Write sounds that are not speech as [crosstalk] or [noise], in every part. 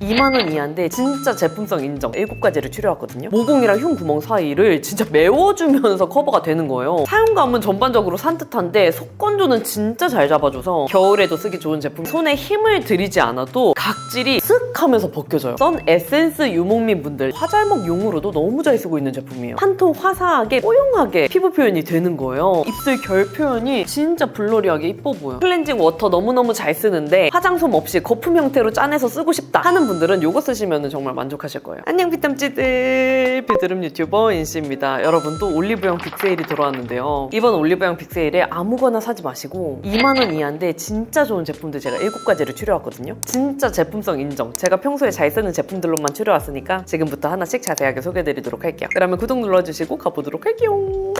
2만 원 이하인데 진짜 제품성 인정 7가지를 추려왔거든요. 모공이랑 흉 구멍 사이를 진짜 메워주면서 커버가 되는 거예요. 사용감은 전반적으로 산뜻한데 속건조는 진짜 잘 잡아줘서 겨울에도 쓰기 좋은 제품. 손에 힘을 들이지 않아도 각질이 쓱 하면서 벗겨져요. 선 에센스 유목민 분들 화잘먹 용으로도 너무 잘 쓰고 있는 제품이에요. 한 통 화사하게 뽀용하게 피부 표현이 되는 거예요. 입술 결 표현이 진짜 블러리하게 이뻐 보여. 클렌징 워터 너무너무 잘 쓰는데 화장솜 없이 거품 형태로 짜내서 쓰고 싶다 하는 분들은 이거 쓰시면 정말 만족하실 거예요. 안녕 피땀찌들 비드름 유튜버 인씨입니다. 여러분 또 올리브영 빅세일이 돌아왔는데요. 이번 올리브영 빅세일에 아무거나 사지 마시고 2만 원 이하인데 진짜 좋은 제품들 제가 7가지를 추려왔거든요. 진짜 제품성 인정. 제가 평소에 잘 쓰는 제품들로만 추려왔으니까 지금부터 하나씩 자세하게 소개해드리도록 할게요. 그러면 구독 눌러주시고 가보도록 할게요.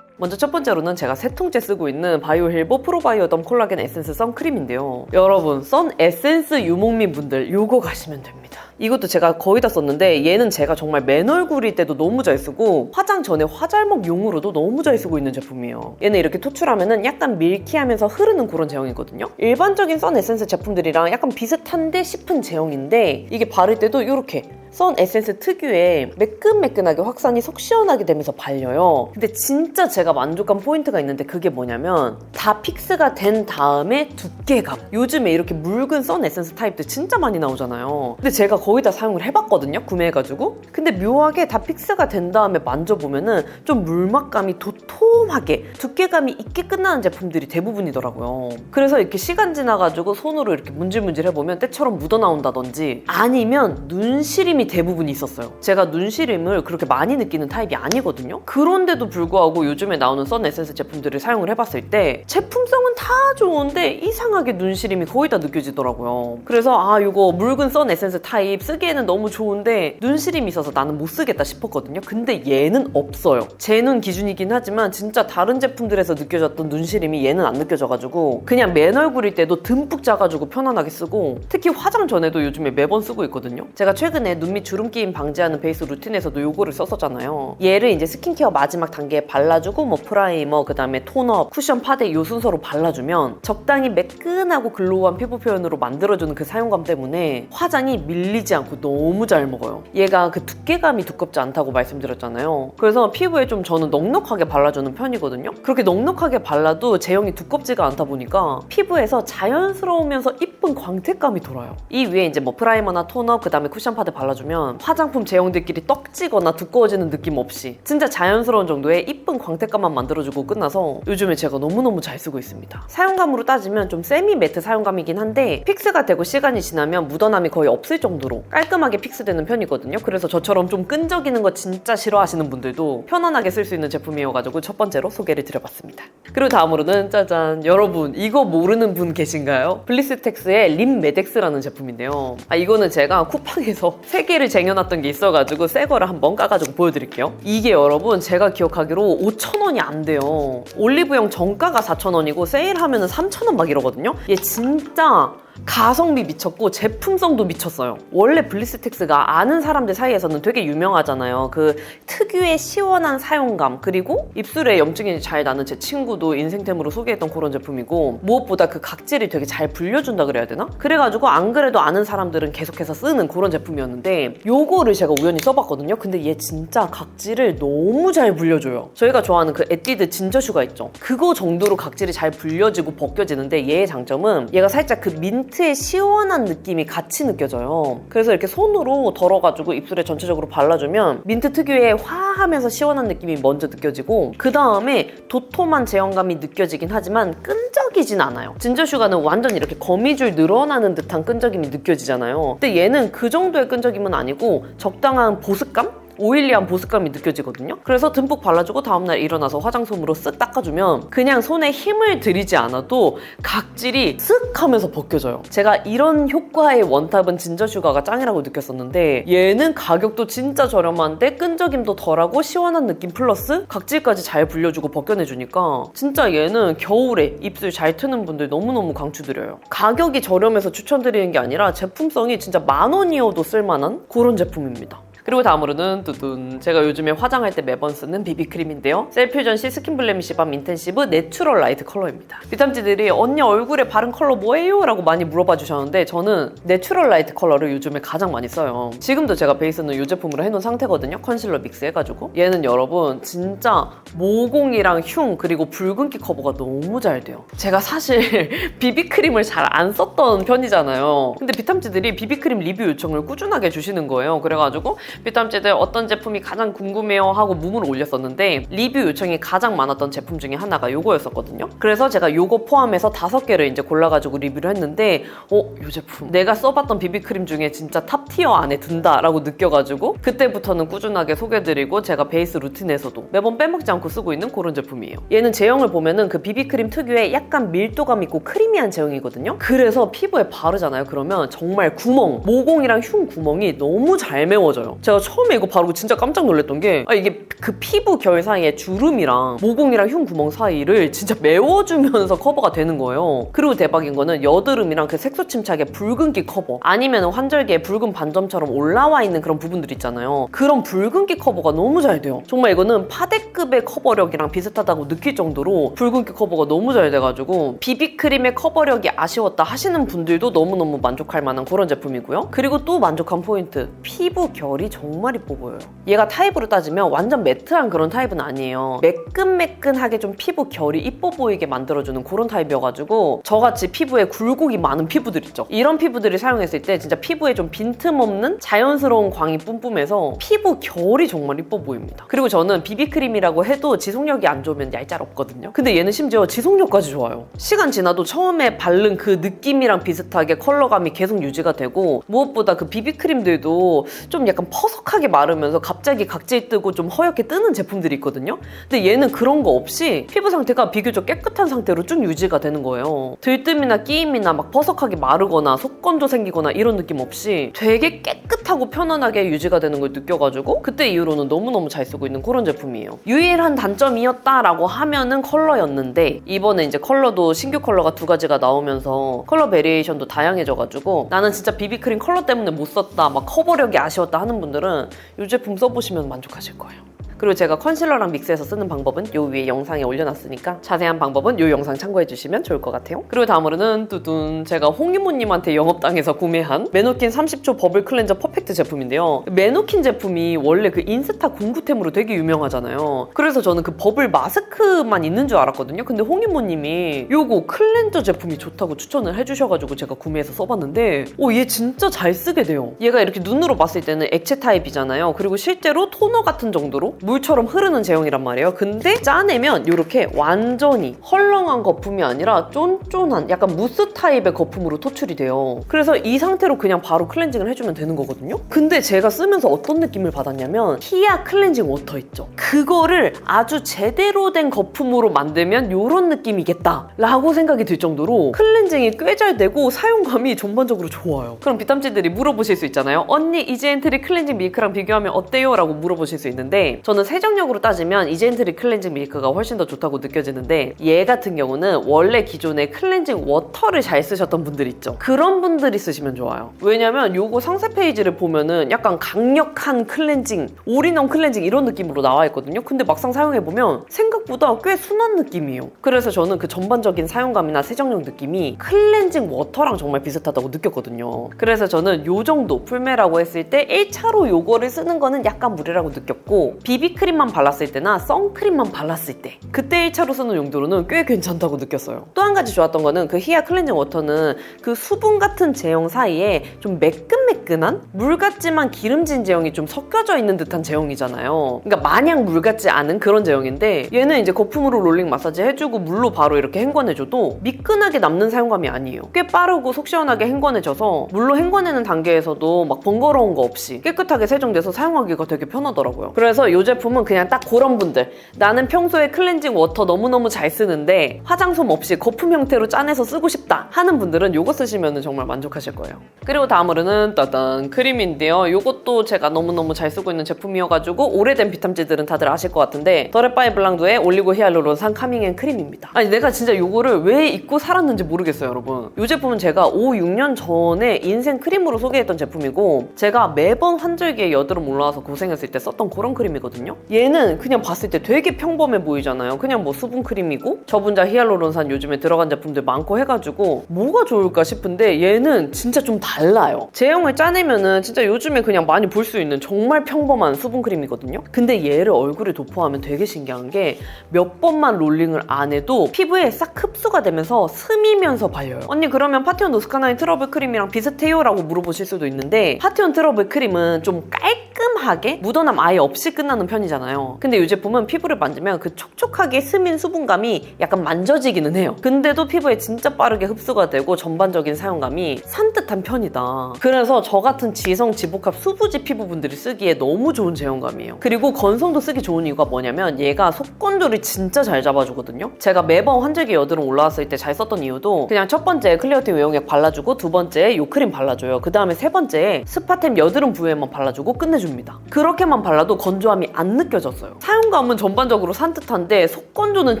먼저 첫 번째로는 제가 세 통째 쓰고 있는 바이오힐보 프로바이오덤 콜라겐 에센스 선크림인데요. 여러분, 선 에센스 유목민 분들 요거 가시면 됩니다. 이것도 제가 거의 다 썼는데 얘는 제가 정말 맨 얼굴일 때도 너무 잘 쓰고 화장 전에 화잘먹 용으로도 너무 잘 쓰고 있는 제품이에요. 얘는 이렇게 토출하면은 약간 밀키하면서 흐르는 그런 제형이거든요. 일반적인 선 에센스 제품들이랑 약간 비슷한데 싶은 제형인데 이게 바를 때도 이렇게 선 에센스 특유의 매끈매끈하게 확산이 속 시원하게 되면서 발려요. 근데 진짜 제가 만족한 포인트가 있는데 그게 뭐냐면 다 픽스가 된 다음에 두께감. 요즘에 이렇게 묽은 선 에센스 타입들 진짜 많이 나오잖아요. 근데 제가 거의 다 사용을 해봤거든요. 구매해가지고. 근데 묘하게 다 픽스가 된 다음에 만져보면은 좀 물맛감이 도톰하게 두께감이 있게 끝나는 제품들이 대부분이더라고요. 그래서 이렇게 시간 지나가지고 손으로 이렇게 문질문질 해보면 때처럼 묻어나온다든지 아니면 눈시림이 대부분 있었어요. 제가 눈시림을 그렇게 많이 느끼는 타입이 아니거든요. 그런데도 불구하고 요즘에 나오는 선 에센스 제품들을 사용을 해봤을 때 제품성은 다 좋은데 이상하게 눈시림이 거의 다 느껴지더라고요. 그래서 아 이거 묽은 선 에센스 타입 쓰기에는 너무 좋은데 눈시림이 있어서 나는 못 쓰겠다 싶었거든요. 근데 얘는 없어요. 제 눈 기준이긴 하지만 진짜 다른 제품들에서 느껴졌던 눈시림이 얘는 안 느껴져가지고 그냥 맨 얼굴일 때도 듬뿍 짜가지고 편안하게 쓰고 특히 화장 전에도 요즘에 매번 쓰고 있거든요. 제가 최근에 눈밑 주름 끼임 방지하는 베이스 루틴에서도 요거를 썼었잖아요. 얘를 이제 스킨케어 마지막 단계에 발라주고 뭐 프라이머 그 다음에 톤업 쿠션 파데 요 순서로 발라주면 적당히 매끈하고 글로우한 피부 표현으로 만들어주는 그 사용감 때문에 화장이 밀리지 않고 너무 잘 먹어요. 얘가 그 두께감이 두껍지 않다고 말씀드렸잖아요. 그래서 피부에 좀 저는 넉넉하게 발라주는 편이거든요. 그렇게 넉넉하게 발라도 제형이 두껍지가 않다 보니까 피부에서 자연스러우면서 이쁜 광택감이 돌아요. 이 위에 이제 뭐 프라이머나 톤업 그다음에 쿠션 파데 발라주 면 화장품 제형들끼리 떡지거나 두꺼워지는 느낌 없이 진짜 자연스러운 정도의 이쁜 광택감만 만들어주고 끝나서 요즘에 제가 너무너무 잘 쓰고 있습니다. 사용감으로 따지면 좀 세미 매트 사용감이긴 한데 픽스가 되고 시간이 지나면 묻어남이 거의 없을 정도로 깔끔하게 픽스되는 편이거든요. 그래서 저처럼 좀 끈적이는 거 진짜 싫어하시는 분들도 편안하게 쓸 수 있는 제품이어가지고 첫 번째로 소개를 드려봤습니다. 그리고 다음으로는 짜잔 여러분 이거 모르는 분 계신가요? 블리스텍스의 립 메덱스라는 제품인데요. 아 이거는 제가 쿠팡에서 [laughs] 세 개를 쟁여놨던 게 있어가지고 새 거를 한번 까가지고 보여드릴게요. 이게 여러분 제가 기억하기로 5,000원이 안 돼요. 올리브영 정가가 4,000원이고 세일하면 3,000원 막 이러거든요. 얘 진짜 가성비 미쳤고 제품성도 미쳤어요. 원래 블리스텍스가 아는 사람들 사이에서는 되게 유명하잖아요. 그 특유의 시원한 사용감 그리고 입술에 염증이 잘 나는 제 친구도 인생템으로 소개했던 그런 제품이고 무엇보다 그 각질이 되게 잘 불려준다 그래야 되나? 그래가지고 안 그래도 아는 사람들은 계속해서 쓰는 그런 제품이었는데 요거를 제가 우연히 써봤거든요. 근데 얘 진짜 각질을 너무 잘 불려줘요. 저희가 좋아하는 그 에뛰드 진저슈가 있죠. 그거 정도로 각질이 잘 불려지고 벗겨지는데 얘의 장점은 얘가 살짝 그 민트 의 시원한 느낌이 같이 느껴져요. 그래서 이렇게 손으로 덜어가지고 입술에 전체적으로 발라주면 민트 특유의 화하면서 시원한 느낌이 먼저 느껴지고 그 다음에 도톰한 제형감이 느껴지긴 하지만 끈적이진 않아요. 진저슈가는 완전 이렇게 거미줄 늘어나는 듯한 끈적임이 느껴지잖아요. 근데 얘는 그 정도의 끈적임은 아니고 적당한 보습감? 오일리한 보습감이 느껴지거든요. 그래서 듬뿍 발라주고 다음날 일어나서 화장솜으로 쓱 닦아주면 그냥 손에 힘을 들이지 않아도 각질이 쓱 하면서 벗겨져요. 제가 이런 효과의 원탑은 진저슈가가 짱이라고 느꼈었는데 얘는 가격도 진짜 저렴한데 끈적임도 덜하고 시원한 느낌 플러스 각질까지 잘 불려주고 벗겨내주니까 진짜 얘는 겨울에 입술 잘 트는 분들 너무너무 강추드려요. 가격이 저렴해서 추천드리는 게 아니라 제품성이 진짜 만 원이어도 쓸만한 그런 제품입니다. 그리고 다음으로는 뚜둔 제가 요즘에 화장할 때 매번 쓰는 비비크림인데요. 셀퓨전 시 스킨 블레미시 밤 인텐시브 내추럴 라이트 컬러입니다. 비탐지들이 언니 얼굴에 바른 컬러 뭐예요? 라고 많이 물어봐 주셨는데 저는 내추럴 라이트 컬러를 요즘에 가장 많이 써요. 지금도 제가 베이스는 이 제품으로 해놓은 상태거든요. 컨실러 믹스해가지고. 얘는 여러분 진짜 모공이랑 흉 그리고 붉은기 커버가 너무 잘 돼요. 제가 사실 [laughs] 비비크림을 잘 안 썼던 편이잖아요. 근데 비탐지들이 비비크림 리뷰 요청을 꾸준하게 주시는 거예요. 그래가지고 비탐지들 어떤 제품이 가장 궁금해요 하고 문을 올렸었는데 리뷰 요청이 가장 많았던 제품 중에 하나가 요거였었거든요. 그래서 제가 요거 포함해서 다섯 개를 이제 골라가지고 리뷰를 했는데 어, 요 제품 내가 써봤던 비비크림 중에 진짜 탑 티어 안에 든다라고 느껴가지고 그때부터는 꾸준하게 소개드리고 제가 베이스 루틴에서도 매번 빼먹지 않고 쓰고 있는 그런 제품이에요. 얘는 제형을 보면은 그 비비크림 특유의 약간 밀도감 있고 크리미한 제형이거든요. 그래서 피부에 바르잖아요. 그러면 정말 구멍, 모공이랑 흉 구멍이 너무 잘 메워져요. 제가 처음에 이거 바르고 진짜 깜짝 놀랐던 게 아, 이게 그 피부 결 사이에 주름이랑 모공이랑 흉 구멍 사이를 진짜 메워주면서 커버가 되는 거예요. 그리고 대박인 거는 여드름이랑 그 색소 침착의 붉은기 커버 아니면 환절기에 붉은 반점처럼 올라와 있는 그런 부분들 있잖아요. 그런 붉은기 커버가 너무 잘 돼요. 정말 이거는 파데급의 커버력이랑 비슷하다고 느낄 정도로 붉은기 커버가 너무 잘 돼가지고 비비크림의 커버력이 아쉬웠다 하시는 분들도 너무너무 만족할 만한 그런 제품이고요. 그리고 또 만족한 포인트 피부 결이 정말 이뻐 보여요. 얘가 타입으로 따지면 완전 매트한 그런 타입은 아니에요. 매끈매끈하게 좀 피부 결이 이뻐 보이게 만들어주는 그런 타입이어가지고 저같이 피부에 굴곡이 많은 피부들 있죠. 이런 피부들이 사용했을 때 진짜 피부에 좀 빈틈없는 자연스러운 광이 뿜뿜해서 피부 결이 정말 이뻐 보입니다. 그리고 저는 비비크림이라고 해도 지속력이 안 좋으면 얄짤 없거든요. 근데 얘는 심지어 지속력까지 좋아요. 시간 지나도 처음에 바른 그 느낌이랑 비슷하게 컬러감이 계속 유지가 되고 무엇보다 그 비비크림들도 좀 약간 퍼석하게 마르면서 갑자기 각질 뜨고 좀 허옇게 뜨는 제품들이 있거든요. 근데 얘는 그런 거 없이 피부 상태가 비교적 깨끗한 상태로 쭉 유지가 되는 거예요. 들뜸이나 끼임이나 막 퍼석하게 마르거나 속건조 생기거나 이런 느낌 없이 되게 깨끗하고 편안하게 유지가 되는 걸 느껴가지고 그때 이후로는 너무너무 잘 쓰고 있는 그런 제품이에요. 유일한 단점이었다라고 하면은 컬러였는데 이번에 이제 컬러도 신규 컬러가 두 가지가 나오면서 컬러 베리에이션도 다양해져가지고 나는 진짜 비비크림 컬러 때문에 못 썼다 막 커버력이 아쉬웠다 하는 분 들은 이 제품 써보시면 만족하실 거예요. 그리고 제가 컨실러랑 믹스해서 쓰는 방법은 요 위에 영상에 올려놨으니까 자세한 방법은 요 영상 참고해 주시면 좋을 것 같아요. 그리고 다음으로는 뚜둔 제가 홍이모님한테 영업당해서 구매한 메노킨 30초 버블 클렌저 퍼펙트 제품인데요. 메노킨 제품이 원래 그 인스타 공구템으로 되게 유명하잖아요. 그래서 저는 그 버블 마스크만 있는 줄 알았거든요. 근데 홍이모님이 요거 클렌저 제품이 좋다고 추천을 해주셔가지고 제가 구매해서 써봤는데 오 얘 진짜 잘 쓰게 돼요. 얘가 이렇게 눈으로 봤을 때는 액체 타입이잖아요. 그리고 실제로 토너 같은 정도로 물처럼 흐르는 제형이란 말이에요. 근데 짜내면 이렇게 완전히 헐렁한 거품이 아니라 쫀쫀한 약간 무스 타입의 거품으로 토출이 돼요. 그래서 이 상태로 그냥 바로 클렌징을 해주면 되는 거거든요. 근데 제가 쓰면서 어떤 느낌을 받았냐면 히야 클렌징 워터 있죠. 그거를 아주 제대로 된 거품으로 만들면 이런 느낌이겠다 라고 생각이 들 정도로 클렌징이 꽤 잘 되고 사용감이 전반적으로 좋아요. 그럼 비탐지들이 물어보실 수 있잖아요. 언니 이제엔트리 클렌징 밀크랑 비교하면 어때요? 라고 물어보실 수 있는데 저는 세정력으로 따지면 이젠트리 클렌징 밀크가 훨씬 더 좋다고 느껴지는데 얘 같은 경우는 원래 기존에 클렌징 워터를 잘 쓰셨던 분들 있죠. 그런 분들이 쓰시면 좋아요. 왜냐면 요거 상세 페이지를 보면은 약간 강력한 클렌징, 올인원 클렌징 이런 느낌으로 나와 있거든요. 근데 막상 사용해보면 생각보다 꽤 순한 느낌이에요. 그래서 저는 그 전반적인 사용감이나 세정력 느낌이 클렌징 워터랑 정말 비슷하다고 느꼈거든요. 그래서 저는 요 정도 풀메라고 했을 때 1차로 요거를 쓰는 거는 약간 무리라고 느꼈고 비비 크림만 발랐을 때나 선크림만 발랐을 때 그때 1차로 쓰는 용도로는 꽤 괜찮다고 느꼈어요. 또 한 가지 좋았던 거는 그 히야 클렌징 워터는 그 수분 같은 제형 사이에 좀 매끈매끈한 물 같지만 기름진 제형이 좀 섞여져 있는 듯한 제형이잖아요. 그러니까 마냥 물 같지 않은 그런 제형인데 얘는 이제 거품으로 롤링 마사지 해주고 물로 바로 이렇게 헹궈내줘도 미끈하게 남는 사용감이 아니에요. 꽤 빠르고 속 시원하게 헹궈내져서 물로 헹궈내는 단계에서도 막 번거로운 거 없이 깨끗하게 세정돼서 사용하기가 되게 편하더라고요. 그래서 이 제품 제품은 그냥 딱 그런 분들 나는 평소에 클렌징 워터 너무너무 잘 쓰는데 화장솜 없이 거품 형태로 짜내서 쓰고 싶다 하는 분들은 이거 쓰시면 정말 만족하실 거예요. 그리고 다음으로는 따단 크림인데요. 이것도 제가 너무너무 잘 쓰고 있는 제품이어가지고 오래된 비탐지들은 다들 아실 것 같은데 더레바이 블랑도의 올리고 히알루론산 카밍앤 크림입니다. 아니 내가 진짜 이거를 왜 입고 살았는지 모르겠어요 여러분. 이 제품은 제가 5, 6년 전에 인생 크림으로 소개했던 제품이고 제가 매번 환절기에 여드름 올라와서 고생했을 때 썼던 그런 크림이거든요. 얘는 그냥 봤을 때 되게 평범해 보이잖아요. 그냥 뭐 수분 크림이고 저분자 히알루론산 요즘에 들어간 제품들 많고 해가지고 뭐가 좋을까 싶은데 얘는 진짜 좀 달라요. 제형을 짜내면은 진짜 요즘에 그냥 많이 볼 수 있는 정말 평범한 수분 크림이거든요. 근데 얘를 얼굴에 도포하면 되게 신기한 게 몇 번만 롤링을 안 해도 피부에 싹 흡수가 되면서 스미면서 발려요. 언니 그러면 파티온 노스카나인 트러블 크림이랑 비슷해요? 라고 물어보실 수도 있는데 파티온 트러블 크림은 좀 깔끔 하게 묻어남 아예 없이 끝나는 편이잖아요. 근데 이 제품은 피부를 만지면 그 촉촉하게 스민 수분감이 약간 만져지기는 해요. 근데도 피부에 진짜 빠르게 흡수가 되고 전반적인 사용감이 산뜻한 편이다. 그래서 저 같은 지성 지복합 수부지 피부분들이 쓰기에 너무 좋은 제형감이에요. 그리고 건성도 쓰기 좋은 이유가 뭐냐면 얘가 속건조를 진짜 잘 잡아주거든요. 제가 매번 환절기 여드름 올라왔을 때 잘 썼던 이유도 그냥 첫 번째 클리어틴 외용액 발라주고 두 번째 요 크림 발라줘요. 그 다음에 세 번째 스파템 여드름 부위에만 발라주고 끝내줍니다. 그렇게만 발라도 건조함이 안 느껴졌어요. 사용감은 전반적으로 산뜻한데 속건조는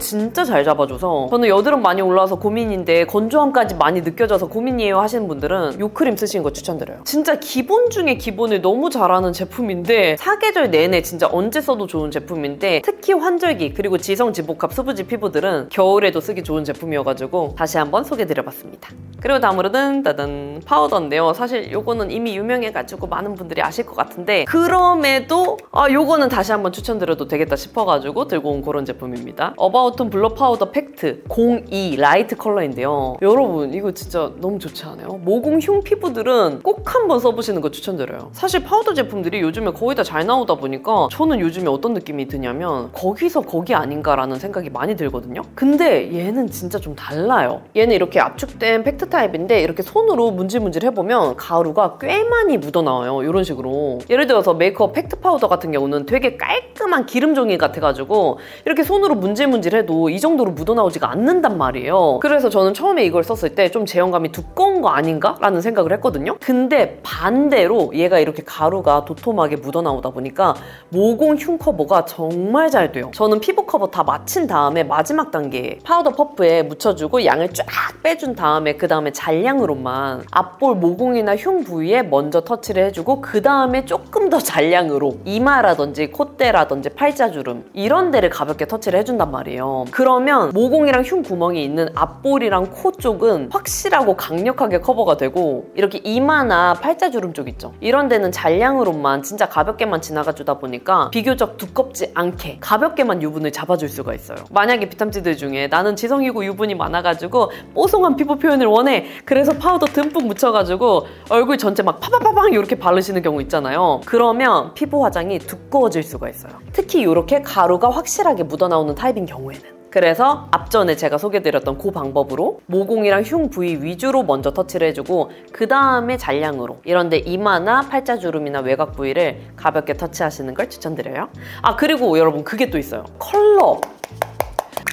진짜 잘 잡아줘서 저는 여드름 많이 올라와서 고민인데 건조함까지 많이 느껴져서 고민이에요 하시는 분들은 요 크림 쓰시는 거 추천드려요. 진짜 기본 중에 기본을 너무 잘하는 제품인데 사계절 내내 진짜 언제 써도 좋은 제품인데 특히 환절기 그리고 지성지복합 수부지 피부들은 겨울에도 쓰기 좋은 제품이어가지고 다시 한번 소개드려봤습니다. 그리고 다음으로는 따단 파우더인데요. 사실 요거는 이미 유명해가지고 많은 분들이 아실 것 같은데 그 럼에도 아 요거는 다시 한번 추천드려도 되겠다 싶어가지고 들고 온 그런 제품입니다. 어바웃톤 블러 파우더 팩트 02 라이트 컬러인데요. 여러분 이거 진짜 너무 좋지 않아요? 모공 흉 피부들은 꼭 한번 써보시는 거 추천드려요. 사실 파우더 제품들이 요즘에 거의 다 잘 나오다 보니까 저는 요즘에 어떤 느낌이 드냐면 거기서 거기 아닌가라는 생각이 많이 들거든요. 근데 얘는 진짜 좀 달라요. 얘는 이렇게 압축된 팩트 타입인데 이렇게 손으로 문질문질 해보면 가루가 꽤 많이 묻어나와요. 이런 식으로. 예를 들어서 메이크업 팩트 파우더 같은 경우는 되게 깔끔한 기름 종이 같아가지고 이렇게 손으로 문질문질 해도 이 정도로 묻어나오지가 않는단 말이에요. 그래서 저는 처음에 이걸 썼을 때 좀 제형감이 두꺼운 거 아닌가? 라는 생각을 했거든요. 근데 반대로 얘가 이렇게 가루가 도톰하게 묻어나오다 보니까 모공 흉 커버가 정말 잘 돼요. 저는 피부 커버 다 마친 다음에 마지막 단계 파우더 퍼프에 묻혀주고 양을 쫙 빼준 다음에 그 다음에 잔량으로만 앞볼 모공이나 흉 부위에 먼저 터치를 해주고 그 다음에 조금 더 잔 량으로 이마라든지 콧대라든지 팔자주름 이런 데를 가볍게 터치를 해준단 말이에요. 그러면 모공이랑 흉 구멍이 있는 앞볼이랑 코 쪽은 확실하고 강력하게 커버가 되고 이렇게 이마나 팔자주름 쪽 있죠. 이런 데는 잔량으로만 진짜 가볍게만 지나가 주다 보니까 비교적 두껍지 않게 가볍게만 유분을 잡아줄 수가 있어요. 만약에 비탐지들 중에 나는 지성이고 유분이 많아가지고 뽀송한 피부 표현을 원해. 그래서 파우더 듬뿍 묻혀가지고 얼굴 전체 막 파바바방 이렇게 바르시는 경우 있잖아요. 그러면 피부 화장이 두꺼워질 수가 있어요. 특히 이렇게 가루가 확실하게 묻어나오는 타입인 경우에는. 그래서 앞전에 제가 소개드렸던 그 방법으로 모공이랑 흉 부위 위주로 먼저 터치를 해주고 그 다음에 잔량으로 이런데 이마나 팔자주름이나 외곽 부위를 가볍게 터치하시는 걸 추천드려요. 아 그리고 여러분 그게 또 있어요. 컬러.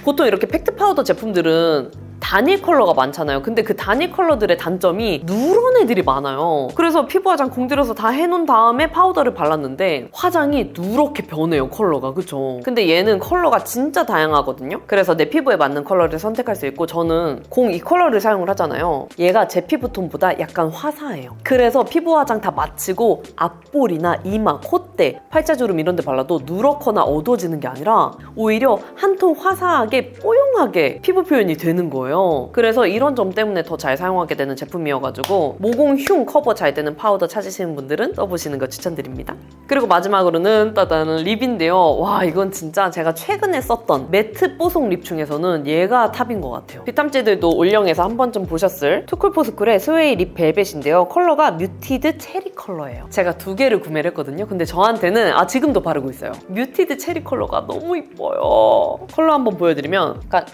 보통 이렇게 팩트 파우더 제품들은 단일 컬러가 많잖아요. 근데 그 단일 컬러들의 단점이 누런 애들이 많아요. 그래서 피부 화장 공들여서 다 해놓은 다음에 파우더를 발랐는데 화장이 누렇게 변해요, 컬러가. 그쵸? 근데 얘는 컬러가 진짜 다양하거든요. 그래서 내 피부에 맞는 컬러를 선택할 수 있고 저는 02 컬러를 사용을 하잖아요. 얘가 제 피부톤보다 약간 화사해요. 그래서 피부 화장 다 마치고 앞볼이나 이마, 콧대, 팔자주름 이런 데 발라도 누렇거나 어두워지는 게 아니라 오히려 한 톤 화사하게 뽀용하게 피부 표현이 되는 거예요. 그래서 이런 점 때문에 더 잘 사용하게 되는 제품이어가지고 모공 흉 커버 잘 되는 파우더 찾으시는 분들은 써보시는 거 추천드립니다. 그리고 마지막으로는 따다는 립인데요. 와 이건 진짜 제가 최근에 썼던 매트 뽀송 립 중에서는 얘가 탑인 것 같아요. 비탐지들도 올영에서 한 번쯤 보셨을 투쿨포스쿨의 스웨이 립 벨벳인데요. 컬러가 뮤티드 체리 컬러예요. 제가 두 개를 구매를 했거든요. 근데 저한테는 아 지금도 바르고 있어요. 뮤티드 체리 컬러가 너무 이뻐요. 컬러 한번 보여드리면 약간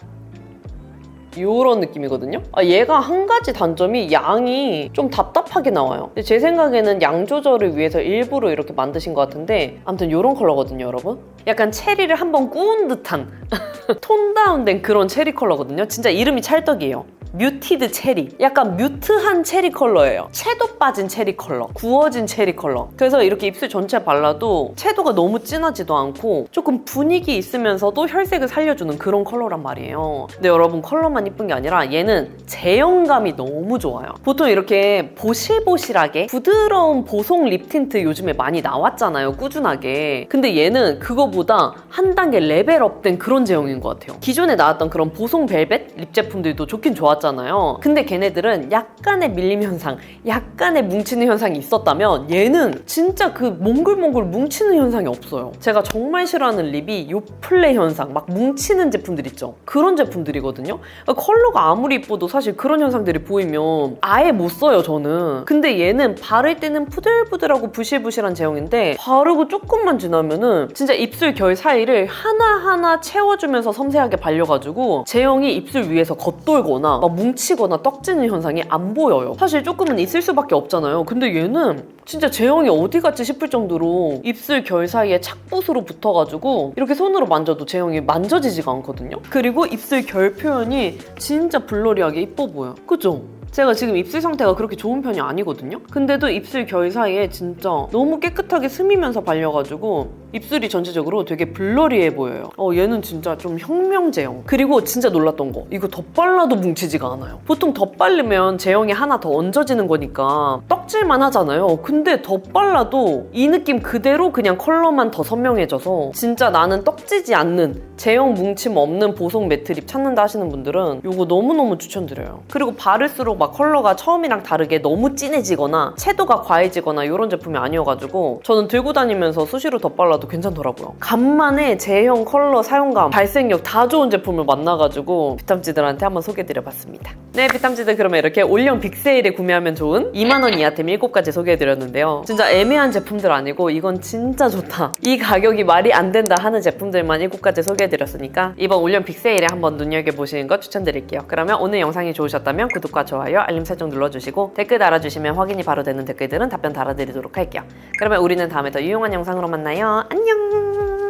이런 느낌이거든요. 아, 얘가 한 가지 단점이 양이 좀 답답하게 나와요. 근데 제 생각에는 양 조절을 위해서 일부러 이렇게 만드신 것 같은데 아무튼 이런 컬러거든요, 여러분. 약간 체리를 한번 구운 듯한 [laughs] 톤 다운된 그런 체리 컬러거든요. 진짜 이름이 찰떡이에요. 뮤티드 체리. 약간 뮤트한 체리 컬러예요. 채도 빠진 체리 컬러. 구워진 체리 컬러. 그래서 이렇게 입술 전체에 발라도 채도가 너무 진하지도 않고 조금 분위기 있으면서도 혈색을 살려주는 그런 컬러란 말이에요. 근데 여러분 컬러만 이쁜 게 아니라 얘는 제형감이 너무 좋아요. 보통 이렇게 보실보실하게 부드러운 보송 립 틴트 요즘에 많이 나왔잖아요. 꾸준하게. 근데 얘는 그거보다 한 단계 레벨업된 그런 제형인 것 같아요. 기존에 나왔던 그런 보송 벨벳 립 제품들도 좋긴 좋았 잖아요. 근데 걔네들은 약간의 밀림 현상, 약간의 뭉치는 현상이 있었다면 얘는 진짜 그 몽글몽글 뭉치는 현상이 없어요. 제가 정말 싫어하는 립이 요플레 현상, 막 뭉치는 제품들 있죠. 그런 제품들이거든요. 컬러가 아무리 이뻐도 사실 그런 현상들이 보이면 아예 못 써요, 저는. 근데 얘는 바를 때는 부들부들하고 부실부실한 제형인데 바르고 조금만 지나면은 진짜 입술 결 사이를 하나하나 채워주면서 섬세하게 발려가지고 제형이 입술 위에서 겉돌거나 막 뭉치거나 떡지는 현상이 안 보여요. 사실 조금은 있을 수밖에 없잖아요. 근데 얘는 진짜 제형이 어디 갔지 싶을 정도로 입술 결 사이에 착붙으로 붙어가지고 이렇게 손으로 만져도 제형이 만져지지가 않거든요. 그리고 입술 결 표현이 진짜 블러리하게 이뻐 보여. 그죠? 제가 지금 입술 상태가 그렇게 좋은 편이 아니거든요? 근데도 입술 결 사이에 진짜 너무 깨끗하게 스미면서 발려가지고 입술이 전체적으로 되게 블러리해 보여요. 어, 얘는 진짜 좀 혁명 제형. 그리고 진짜 놀랐던 거. 이거 덧발라도 뭉치지가 않아요. 보통 덧바르면 제형이 하나 더 얹어지는 거니까 떡 질만 하잖아요. 근데 덧발라도 이 느낌 그대로 그냥 컬러만 더 선명해져서 진짜 나는 떡지지 않는 제형 뭉침 없는 보송 매트립 찾는다 하시는 분들은 이거 너무너무 추천드려요. 그리고 바를수록 막 컬러가 처음이랑 다르게 너무 진해지거나 채도가 과해지거나 이런 제품이 아니어가지고 저는 들고 다니면서 수시로 덧발라도 괜찮더라고요. 간만에 제형 컬러 사용감, 발색력 다 좋은 제품을 만나가지고 비탐지들한테 한번 소개해드려봤습니다. 네, 비탐지들 그러면 이렇게 올영 빅세일에 구매하면 좋은 2만원 이하 템 7가지 소개해드렸는데요. 진짜 애매한 제품들 아니고 이건 진짜 좋다. 이 가격이 말이 안 된다 하는 제품들만 7가지 소개해드렸으니까 이번 올영 빅세일에 한번 눈여겨보시는 거 추천드릴게요. 그러면 오늘 영상이 좋으셨다면 구독과 좋아요, 알림 설정 눌러주시고 댓글 달아주시면 확인이 바로 되는 댓글들은 답변 달아드리도록 할게요. 그러면 우리는 다음에 더 유용한 영상으로 만나요. 안녕!